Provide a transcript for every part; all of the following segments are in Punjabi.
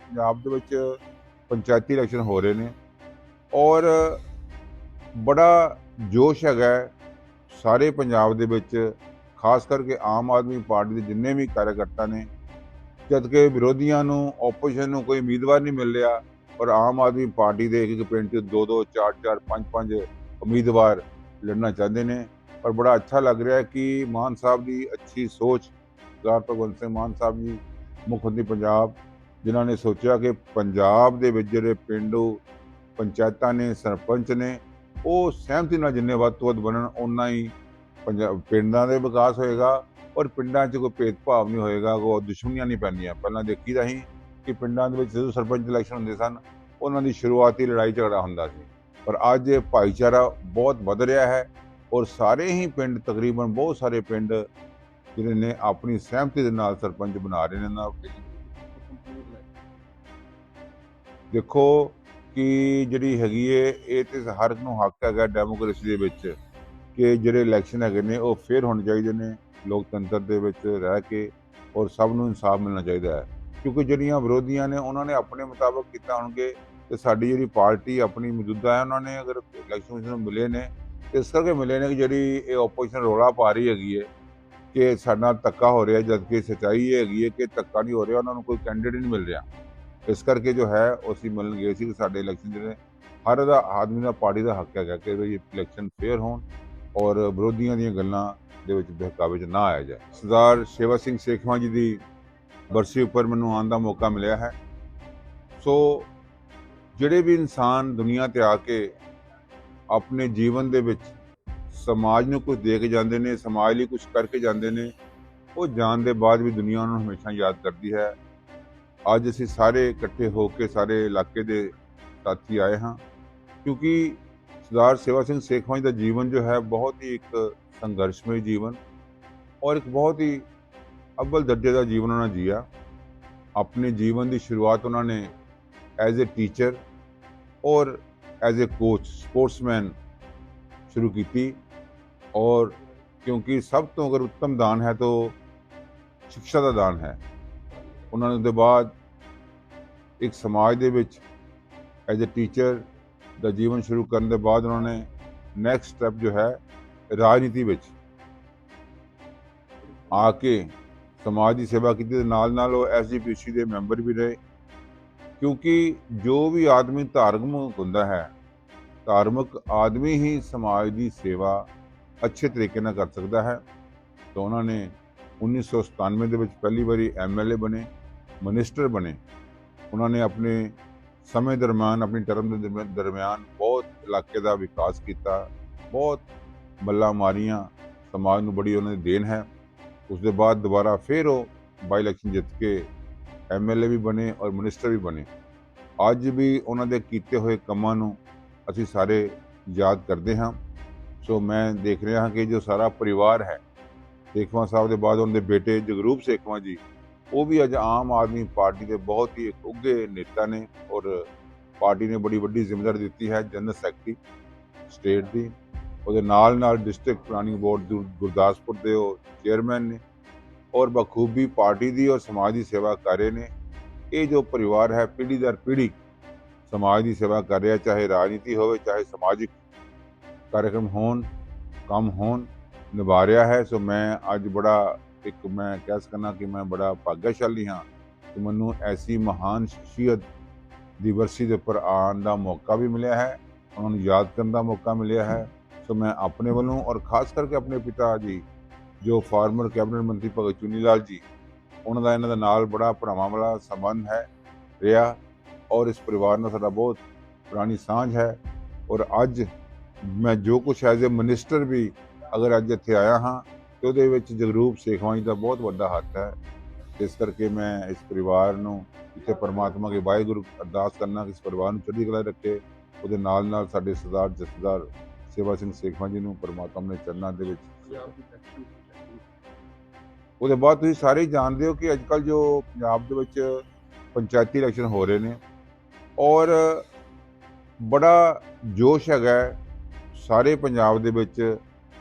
ਪੰਜਾਬ ਦੇ ਵਿੱਚ ਪੰਚਾਇਤੀ ਇਲੈਕਸ਼ਨ ਹੋ ਰਹੇ ਨੇ ਔਰ ਬੜਾ ਜੋਸ਼ ਹੈਗਾ ਸਾਰੇ ਪੰਜਾਬ ਦੇ ਵਿੱਚ, ਖਾਸ ਕਰਕੇ ਆਮ ਆਦਮੀ ਪਾਰਟੀ ਦੇ ਜਿੰਨੇ ਵੀ ਕਾਰਜਕਰਤਾ ਨੇ, ਜਦ ਕਿ ਵਿਰੋਧੀਆਂ ਨੂੰ ਆਪੋਜੀਸ਼ਨ ਨੂੰ ਕੋਈ ਉਮੀਦਵਾਰ ਨਹੀਂ ਮਿਲ ਰਿਹਾ ਔਰ ਆਮ ਆਦਮੀ ਪਾਰਟੀ ਦੇ ਇੱਕ ਇੱਕ ਪਿੰਡ 'ਚ ਦੋ ਦੋ ਚਾਰ ਚਾਰ ਪੰਜ ਪੰਜ ਉਮੀਦਵਾਰ ਲੜਨਾ ਚਾਹੁੰਦੇ ਨੇ ਪਰ ਬੜਾ ਅੱਛਾ ਲੱਗ ਰਿਹਾ ਕਿ ਮਾਨ ਸਾਹਿਬ ਦੀ ਅੱਛੀ ਸੋਚ, ਸਰਦਾਰ ਭਗਵੰਤ ਸਿੰਘ ਮਾਨ ਸਾਹਿਬ ਜੀ, ਮੁੱਖ ਮੰਤਰੀ ਪੰਜਾਬ ਜਿਨ੍ਹਾਂ ਨੇ ਸੋਚਿਆ ਕਿ ਪੰਜਾਬ ਦੇ ਵਿੱਚ ਜਿਹੜੇ ਪਿੰਡੂ, ਪੰਚਾਇਤਾਂ ਨੇ, ਸਰਪੰਚ ਨੇ, ਉਹ ਸਹਿਮਤੀ ਨਾਲ ਜਿੰਨੇ ਵੱਧ ਤੋਂ ਵੱਧ ਬਣਨ, ਓਨਾ ਹੀ ਪੰਜਾਬ ਪਿੰਡਾਂ ਦੇ ਵਿਕਾਸ ਹੋਏਗਾ ਔਰ ਪਿੰਡਾਂ 'ਚ ਕੋਈ ਭੇਦਭਾਵ ਨਹੀਂ ਹੋਏਗਾ, ਕੋਈ ਦੁਸ਼ਮਣੀਆਂ ਨਹੀਂ ਪੈਣੀਆਂ ਪਹਿਲਾਂ ਦੇਖੀ ਤਾਂ ਸੀ ਕਿ ਪਿੰਡਾਂ ਦੇ ਵਿੱਚ ਜਦੋਂ ਸਰਪੰਚ ਇਲੈਕਸ਼ਨ ਹੁੰਦੇ ਸਨ, ਉਹਨਾਂ ਦੀ ਸ਼ੁਰੂਆਤੀ ਲੜਾਈ ਝਗੜਾ ਹੁੰਦਾ ਸੀ। ਪਰ ਅੱਜ ਇਹ ਭਾਈਚਾਰਾ ਬਹੁਤ ਵੱਧ ਰਿਹਾ ਹੈ ਔਰ ਸਾਰੇ ਹੀ ਪਿੰਡ, ਤਕਰੀਬਨ ਬਹੁਤ ਸਾਰੇ ਪਿੰਡ ਜਿਹੜੇ ਨੇ ਆਪਣੀ ਸਹਿਮਤੀ ਦੇ ਨਾਲ ਸਰਪੰਚ ਬਣਾ ਰਹੇ ਨੇ ਨਾ ਦੇਖੋ ਕਿ ਜਿਹੜੀ ਹੈਗੀ ਏ, ਇਹ ਤੇ ਹਰ ਇੱਕ ਨੂੰ ਹੱਕ ਹੈਗਾ ਡੈਮੋਕ੍ਰੇਸੀ ਦੇ ਵਿੱਚ ਕਿ ਜਿਹੜੇ ਇਲੈਕਸ਼ਨ ਹੈਗੇ ਨੇ, ਉਹ ਫੇਰ ਹੋਣੇ ਚਾਹੀਦੇ ਨੇ, ਲੋਕਤੰਤਰ ਦੇ ਵਿੱਚ ਰਹਿ ਕੇ ਔਰ ਸਭ ਨੂੰ ਇਨਸਾਫ ਮਿਲਣਾ ਚਾਹੀਦਾ ਹੈ। ਕਿਉਂਕਿ ਜਿਹੜੀਆਂ ਵਿਰੋਧੀਆਂ ਨੇ, ਉਹਨਾਂ ਨੇ ਆਪਣੇ ਮੁਤਾਬਕ ਕੀਤਾ ਹੋਣਗੇ ਤੇ ਸਾਡੀ ਜਿਹੜੀ ਪਾਰਟੀ ਆਪਣੀ ਮੌਜੂਦਾ ਹੈ, ਉਹਨਾਂ ਨੇ ਅਗਰ ਇਲੈਕਸ਼ਨ ਨੂੰ ਮਿਲੇ ਨੇ, ਇਸ ਕਰਕੇ ਮਿਲੇ ਨੇ ਕਿ ਜਿਹੜੀ ਇਹ ਆਪੋਜੀਸ਼ਨ ਰੋਲਾ ਪਾ ਰਹੀ ਹੈਗੀ ਹੈ ਕਿ ਸਾਡਾ ਧੱਕਾ ਹੋ ਰਿਹਾ, ਜਦ ਕਿ ਸੱਚਾਈ ਇਹ ਹੈਗੀ ਹੈ ਕਿ ਧੱਕਾ ਨਹੀਂ ਹੋ ਰਿਹਾ, ਉਹਨਾਂ ਨੂੰ ਕੋਈ ਕੈਂਡੀਡੇਟ ਨਹੀਂ ਮਿਲ ਰਿਹਾ। ਇਸ ਕਰਕੇ ਜੋ ਹੈ, ਉਹ ਅਸੀਂ ਮਿਲਣ ਗਏ ਸੀ ਕਿ ਸਾਡੇ ਇਲੈਕਸ਼ਨ ਜਿਹੜੇ ਹਰ ਦਾ, ਆਦਮੀ ਦਾ, ਪਾਰਟੀ ਦਾ ਹੱਕ ਹੈਗਾ ਕਿ ਵੀ ਇਲੈਕਸ਼ਨ ਫੇਅਰ ਹੋਣ ਔਰ ਵਿਰੋਧੀਆਂ ਦੀਆਂ ਗੱਲਾਂ ਦੇ ਵਿੱਚ ਬਹਿਕਾਵੇ 'ਚ ਨਾ ਆਇਆ ਜਾਏ। ਸਰਦਾਰ ਸੇਵਾ ਸਿੰਘ ਸੇਖਵਾਂ ਜੀ ਦੀ ਬਰਸੀ ਉੱਪਰ ਮੈਨੂੰ ਆਉਣ ਦਾ ਮੌਕਾ ਮਿਲਿਆ ਹੈ। ਸੋ ਜਿਹੜੇ ਵੀ ਇਨਸਾਨ ਦੁਨੀਆ ਤੇ ਆ ਕੇ ਆਪਣੇ ਜੀਵਨ ਦੇ ਵਿੱਚ ਸਮਾਜ ਨੂੰ ਕੁਝ ਦੇ ਕੇ ਜਾਂਦੇ ਨੇ, ਸਮਾਜ ਲਈ ਕੁਝ ਕਰਕੇ ਜਾਂਦੇ ਨੇ, ਉਹ ਜਾਣ ਦੇ ਬਾਅਦ ਵੀ ਦੁਨੀਆ ਉਹਨਾਂ ਨੂੰ ਹਮੇਸ਼ਾ ਯਾਦ ਕਰਦੀ ਹੈ। ਅੱਜ ਅਸੀਂ ਸਾਰੇ ਇਕੱਠੇ ਹੋ ਕੇ ਸਾਰੇ ਇਲਾਕੇ ਦੇ ਸਾਥੀ ਆਏ ਹਾਂ, ਕਿਉਂਕਿ ਸਰਦਾਰ ਸੇਵਾ ਸਿੰਘ ਸੇਖਵਾਂ ਜੀ ਦਾ ਜੀਵਨ ਜੋ ਹੈ ਬਹੁਤ ਹੀ ਇੱਕ ਸੰਘਰਸ਼ਮਈ ਜੀਵਨ ਔਰ ਇੱਕ ਬਹੁਤ ਹੀ ਅਵਲ ਦਰਜੇ ਦਾ ਜੀਵਨ ਉਹਨਾਂ ਜੀਆ। ਆਪਣੇ ਜੀਵਨ ਦੀ ਸ਼ੁਰੂਆਤ ਉਹਨਾਂ ਨੇ ਐਜ਼ ਅ ਟੀਚਰ ਔਰ ਐਜ਼ ਅ ਕੋਚ, ਸਪੋਰਟਸਮੈਨ ਸ਼ੁਰੂ ਕੀਤੀ। ਔਰ ਕਿਉਂਕਿ ਸਭ ਤੋਂ ਅਗਰ ਉੱਤਮ ਦਾਨ ਹੈ ਤਾਂ ਸਿੱਖਿਆ ਦਾ ਦਾਨ ਹੈ। ਉਹਨਾਂ ਨੇ ਉਹਦੇ ਬਾਅਦ ਇੱਕ ਸਮਾਜ ਦੇ ਵਿੱਚ ਐਜ਼ ਅ ਟੀਚਰ ਦਾ ਜੀਵਨ ਸ਼ੁਰੂ ਕਰਨ ਦੇ ਬਾਅਦ ਉਹਨਾਂ ਨੇ ਨੈਕਸਟ ਸਟੈਪ ਜੋ ਹੈ ਰਾਜਨੀਤੀ ਵਿੱਚ ਆ ਕੇ ਸਮਾਜ ਦੀ ਸੇਵਾ ਕੀਤੀ ਦੇ ਨਾਲ ਨਾਲ ਉਹ ਐਸਜੀਪੀਸੀ ਦੇ ਮੈਂਬਰ ਵੀ ਰਹੇ। ਕਿਉਂਕਿ ਜੋ ਵੀ ਆਦਮੀ ਧਾਰਮਿਕ ਹੁੰਦਾ ਹੈ, ਧਾਰਮਿਕ ਆਦਮੀ ਹੀ ਸਮਾਜ ਦੀ ਸੇਵਾ ਅੱਛੇ ਤਰੀਕੇ ਨਾਲ ਕਰ ਸਕਦਾ ਹੈ। ਤਾਂ ਉਹਨਾਂ ਨੇ 1997 ਦੇ ਵਿੱਚ ਪਹਿਲੀ ਵਾਰੀ ਐਮਐਲਏ ਬਣੇ, ਮਿਨਿਸਟਰ ਬਣੇ। ਉਹਨਾਂ ਨੇ ਆਪਣੇ ਸਮੇਂ ਦਰਮਿਆਨ, ਆਪਣੀ ਟਰਮ ਦੇ ਦਰਮਿਆਨ- ਦਰਮਿਆਨ ਬਹੁਤ ਇਲਾਕੇ ਦਾ ਵਿਕਾਸ ਕੀਤਾ, ਬਹੁਤ ਮੱਲਾ ਮਾਰੀਆਂ, ਸਮਾਜ ਨੂੰ ਬੜੀ ਉਹਨਾਂ ਦੀ ਦੇਣ ਹੈ। ਉਸ ਦੇ ਬਾਅਦ ਦੁਬਾਰਾ ਫਿਰ ਉਹ ਬਾਈ ਇਲੈਕਸ਼ਨ ਜਿੱਤ ਕੇ ਐਮਐਲਏ ਵੀ ਬਣੇ ਔਰ ਮਿਨਿਸਟਰ ਵੀ ਬਣੇ। ਅੱਜ ਵੀ ਉਹਨਾਂ ਦੇ ਕੀਤੇ ਹੋਏ ਕੰਮਾਂ ਨੂੰ ਅਸੀਂ ਸਾਰੇ ਯਾਦ ਕਰਦੇ ਹਾਂ। ਸੋ ਮੈਂ ਦੇਖ ਰਿਹਾ ਹਾਂ ਕਿ ਜੋ ਸਾਰਾ ਪਰਿਵਾਰ ਹੈ, ਸੇਖਵਾਂ ਸਾਹਿਬ ਦੇ ਬਾਅਦ ਉਹਨਾਂ ਦੇ ਬੇਟੇ ਜਗਰੂਪ ਸੇਖਵਾਂ ਜੀ, ਉਹ ਵੀ ਅੱਜ ਆਮ ਆਦਮੀ ਪਾਰਟੀ ਦੇ ਬਹੁਤ ਹੀ ਇੱਕ ਉੱਘੇ ਨੇਤਾ ਨੇ ਔਰ ਪਾਰਟੀ ਨੇ ਬੜੀ ਵੱਡੀ ਜ਼ਿੰਮੇਵਾਰੀ ਦਿੱਤੀ ਹੈ ਜਨਰਲ ਸੈਕਟਰੀ ਸਟੇਟ ਦੀ। ਉਹਦੇ ਨਾਲ ਨਾਲ ਡਿਸਟ੍ਰਿਕਟ ਪਲਾਨਿੰਗ ਬੋਰਡ ਗੁਰ- ਗੁਰਦਾਸਪੁਰ ਦੇ ਉਹ ਚੇਅਰਮੈਨ ਨੇ ਔਰ ਬਖੂਬੀ ਪਾਰਟੀ ਦੀ ਔਰ ਸਮਾਜ ਦੀ ਸੇਵਾ ਕਰ ਰਹੇ ਨੇ। ਇਹ ਜੋ ਪਰਿਵਾਰ ਹੈ, ਪੀੜ੍ਹੀ ਦਰ ਪੀੜ੍ਹੀ ਸਮਾਜ ਦੀ ਸੇਵਾ ਕਰ ਰਿਹਾ, ਚਾਹੇ ਰਾਜਨੀਤੀ ਹੋਵੇ, ਚਾਹੇ ਸਮਾਜਿਕ ਕਾਰਜਕ੍ਰਮ ਹੋਣ ਕੰਮ ਹੋਣ ਨਿਭਾ ਰਿਹਾ ਹੈ ਸੋ ਮੈਂ ਅੱਜ ਬੜਾ ਇੱਕ ਮੈਂ ਕਹਿ ਸਕਦਾ ਕਿ ਮੈਂ ਬੜਾ ਭਾਗਿਆਸ਼ਾਲੀ ਹਾਂ ਕਿ ਮੈਨੂੰ ਐਸੀ ਮਹਾਨ ਸ਼ਖਸੀਅਤ ਦੀ ਵਰਸੀ ਦੇ ਉੱਪਰ ਆਉਣ ਦਾ ਮੌਕਾ ਵੀ ਮਿਲਿਆ ਹੈ ਉਹਨਾਂ ਨੂੰ ਯਾਦ ਕਰਨ ਦਾ ਮੌਕਾ ਮਿਲਿਆ ਹੈ ਸੋ ਮੈਂ ਆਪਣੇ ਵੱਲੋਂ ਔਰ ਖਾਸ ਕਰਕੇ ਆਪਣੇ ਪਿਤਾ ਜੀ ਜੋ ਫਾਰਮਰ ਕੈਬਨਿਟ ਮੰਤਰੀ ਭਗਤ ਚੁਨੀ ਲਾਲ ਜੀ ਉਹਨਾਂ ਦਾ ਇਹਨਾਂ ਦੇ ਨਾਲ ਬੜਾ ਭਰਾਵਾਂ ਵਾਲਾ ਸੰਬੰਧ ਹੈ ਰਿਹਾ ਔਰ ਇਸ ਪਰਿਵਾਰ ਨਾਲ ਸਾਡਾ ਬਹੁਤ ਪੁਰਾਣੀ ਸਾਂਝ ਹੈ ਔਰ ਅੱਜ ਮੈਂ ਜੋ ਕੁਝ ਐਜ਼ ਅ ਮਿਨਿਸਟਰ ਵੀ ਅਗਰ ਅੱਜ ਇੱਥੇ ਆਇਆ ਹਾਂ ਤੇ ਉਹਦੇ ਵਿੱਚ ਜਗਰੂਪ ਸੇਖਵਾਂ ਜੀ ਦਾ ਬਹੁਤ ਵੱਡਾ ਹੱਥ ਹੈ। ਇਸ ਕਰਕੇ ਮੈਂ ਇਸ ਪਰਿਵਾਰ ਨੂੰ ਇੱਥੇ ਪਰਮਾਤਮਾ ਕੇ ਵਾਹਿਗੁਰੂ ਅਰਦਾਸ ਕਰਨਾ ਕਿ ਇਸ ਪਰਿਵਾਰ ਨੂੰ ਚੜ੍ਹਦੀ ਕਲਾ ਰੱਖੇ। ਉਹਦੇ ਨਾਲ ਨਾਲ ਸਾਡੇ ਸਰਦਾਰ ਜਥੇਦਾਰ ਸੇਵਾ ਸਿੰਘ ਸੇਖਵਾਂ ਜੀ ਨੂੰ ਪਰਮਾਤਮਾ ਨੇ ਚਰਨਾਂ ਦੇ ਵਿੱਚ ਉਹਦੇ ਬਾਅਦ ਤੁਸੀਂ ਸਾਰੇ ਜਾਣਦੇ ਹੋ ਕਿ ਅੱਜਕੱਲ ਜੋ ਪੰਜਾਬ ਦੇ ਵਿੱਚ ਪੰਚਾਇਤੀ ਇਲੈਕਸ਼ਨ ਹੋ ਰਹੇ ਨੇ ਔਰ ਬੜਾ ਜੋਸ਼ ਹੈਗਾ ਸਾਰੇ ਪੰਜਾਬ ਦੇ ਵਿੱਚ,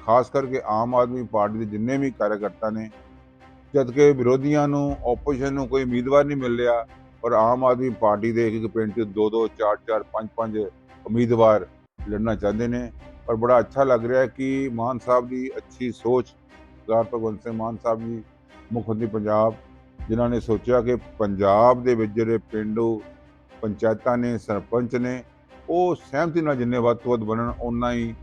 ਖਾਸ ਕਰਕੇ ਆਮ ਆਦਮੀ ਪਾਰਟੀ ਦੇ ਜਿੰਨੇ ਵੀ ਕਾਰਜਕਰਤਾ ਨੇ ਜਦਕਿ ਵਿਰੋਧੀਆਂ ਨੂੰ ਆਪੋਜੀਸ਼ਨ ਨੂੰ ਕੋਈ ਉਮੀਦਵਾਰ ਨਹੀਂ ਮਿਲ ਰਿਹਾ ਔਰ ਆਮ ਆਦਮੀ ਪਾਰਟੀ ਦੇ ਇੱਕ ਇੱਕ ਪਿੰਡ 'ਚ ਦੋ ਦੋ ਚਾਰ ਚਾਰ ਪੰਜ ਪੰਜ ਉਮੀਦਵਾਰ ਲੜਨਾ ਚਾਹੁੰਦੇ ਨੇ। ਪਰ ਬੜਾ ਅੱਛਾ ਲੱਗ ਰਿਹਾ ਹੈ ਕਿ ਮਾਨ ਸਾਹਿਬ ਦੀ ਅੱਛੀ ਸੋਚ, ਸਰਦਾਰ ਭਗਵੰਤ ਸਿੰਘ ਮਾਨ ਸਾਹਿਬ ਜੀ, ਮੁੱਖ ਮੰਤਰੀ ਪੰਜਾਬ, ਜਿਨ੍ਹਾਂ ਨੇ ਸੋਚਿਆ ਕਿ ਪੰਜਾਬ ਦੇ ਵਿੱਚ ਜਿਹੜੇ ਪਿੰਡੂ ਪੰਚਾਇਤਾਂ ਨੇ, ਸਰਪੰਚ ਨੇ ਉਹ ਸਹਿਮਤੀ ਨਾਲ ਜਿੰਨੇ ਵੱਧ ਤੋਂ ਵੱਧ ਬਣਨ, ਓਨਾ ਹੀ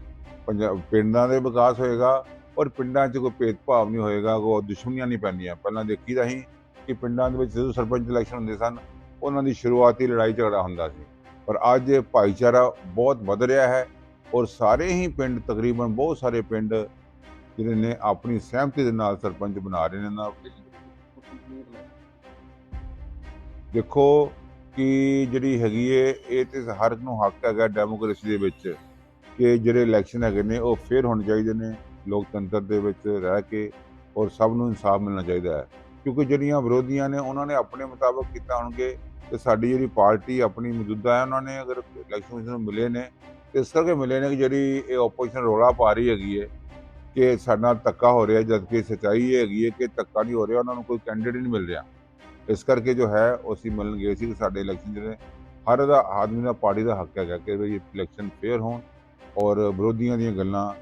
ਪੰਜਾਬ ਪਿੰਡਾਂ ਦੇ ਵਿਕਾਸ ਹੋਏਗਾ ਔਰ ਪਿੰਡਾਂ 'ਚ ਕੋਈ ਭੇਦਭਾਵ ਨਹੀਂ ਹੋਏਗਾ, ਕੋਈ ਦੁਸ਼ਮਣੀਆਂ ਨਹੀਂ ਪੈਂਦੀਆਂ। ਪਹਿਲਾਂ ਦੇਖੀ ਦੇਖੀਦਾ ਸੀ ਕਿ ਪਿੰਡਾਂ ਦੇ ਵਿੱਚ ਜਦੋਂ ਸਰਪੰਚ ਇਲੈਕਸ਼ਨ ਹੁੰਦੇ ਸਨ, ਉਹਨਾਂ ਦੀ ਸ਼ੁਰੂਆਤੀ ਲੜਾਈ ਝਗੜਾ ਹੁੰਦਾ ਸੀ। ਪਰ ਅੱਜ ਇਹ ਭਾਈਚਾਰਾ ਬਹੁਤ ਵਧ ਰਿਹਾ ਹੈ ਔਰ ਸਾਰੇ ਹੀ ਪਿੰਡ, ਤਕਰੀਬਨ ਬਹੁਤ ਸਾਰੇ ਪਿੰਡ ਜਿਹੜੇ ਨੇ ਆਪਣੀ ਸਹਿਮਤੀ ਦੇ ਨਾਲ ਸਰਪੰਚ ਬਣਾ ਰਹੇ ਨੇ ਨਾ। ਦੇਖੋ ਕਿ ਜਿਹੜੀ ਹੈਗੀ ਏ, ਇਹ ਤੇ ਹਰ ਇੱਕ ਨੂੰ ਹੱਕ ਹੈਗਾ ਡੈਮੋਕ੍ਰੇਸੀ ਦੇ ਵਿੱਚ ਕਿ ਜਿਹੜੇ ਇਲੈਕਸ਼ਨ ਹੈਗੇ ਨੇ, ਉਹ ਫੇਅਰ ਹੋਣੇ ਚਾਹੀਦੇ ਨੇ, ਲੋਕਤੰਤਰ ਦੇ ਵਿੱਚ ਰਹਿ ਕੇ ਔਰ ਸਭ ਨੂੰ ਇਨਸਾਫ ਮਿਲਣਾ ਚਾਹੀਦਾ ਹੈ। ਕਿਉਂਕਿ ਜਿਹੜੀਆਂ ਵਿਰੋਧੀਆਂ ਨੇ, ਉਹਨਾਂ ਨੇ ਆਪਣੇ ਮੁਤਾਬਕ ਕੀਤਾ ਹੋਣਗੇ ਤੇ ਸਾਡੀ ਜਿਹੜੀ ਪਾਰਟੀ ਆਪਣੀ ਮੌਜੂਦਾ ਹੈ, ਉਹਨਾਂ ਨੇ ਅਗਰ ਇਲੈਕਸ਼ਨ ਕਮਿਸ਼ਨ ਨੂੰ ਮਿਲੇ ਨੇ, ਤੇ ਇਸ ਕਰਕੇ ਮਿਲੇ ਨੇ ਕਿ ਜਿਹੜੀ ਇਹ ਆਪੋਜੀਸ਼ਨ ਰੋਲਾ ਪਾ ਰਹੀ ਹੈਗੀ ਹੈ ਕਿ ਸਾਡਾ ਧੱਕਾ ਹੋ ਰਿਹਾ, ਜਦਕਿ ਸੱਚਾਈ ਇਹ ਹੈਗੀ ਹੈ ਕਿ ਧੱਕਾ ਨਹੀਂ ਹੋ ਰਿਹਾ, ਉਹਨਾਂ ਨੂੰ ਕੋਈ ਕੈਂਡੀਡੇਟ ਨਹੀਂ ਮਿਲ ਰਿਹਾ। ਇਸ ਕਰਕੇ ਜੋ ਹੈ, ਉਹ ਅਸੀਂ ਮਿਲਣ ਗਏ ਸੀ ਕਿ ਸਾਡੇ ਇਲੈਕਸ਼ਨ ਜਿਹੜੇ ਹਰ ਦਾ ਆਦਮੀ ਦਾ ਪਾਰਟੀ ਦਾ ਹੱਕ ਹੈਗਾ ਕਿ ਵੀ ਇਲੈਕਸ਼ਨ ਫੇਅਰ ਹੋਣ ਔਰ ਵਿਰੋਧੀਆਂ ਦੀਆਂ ਗੱਲਾਂ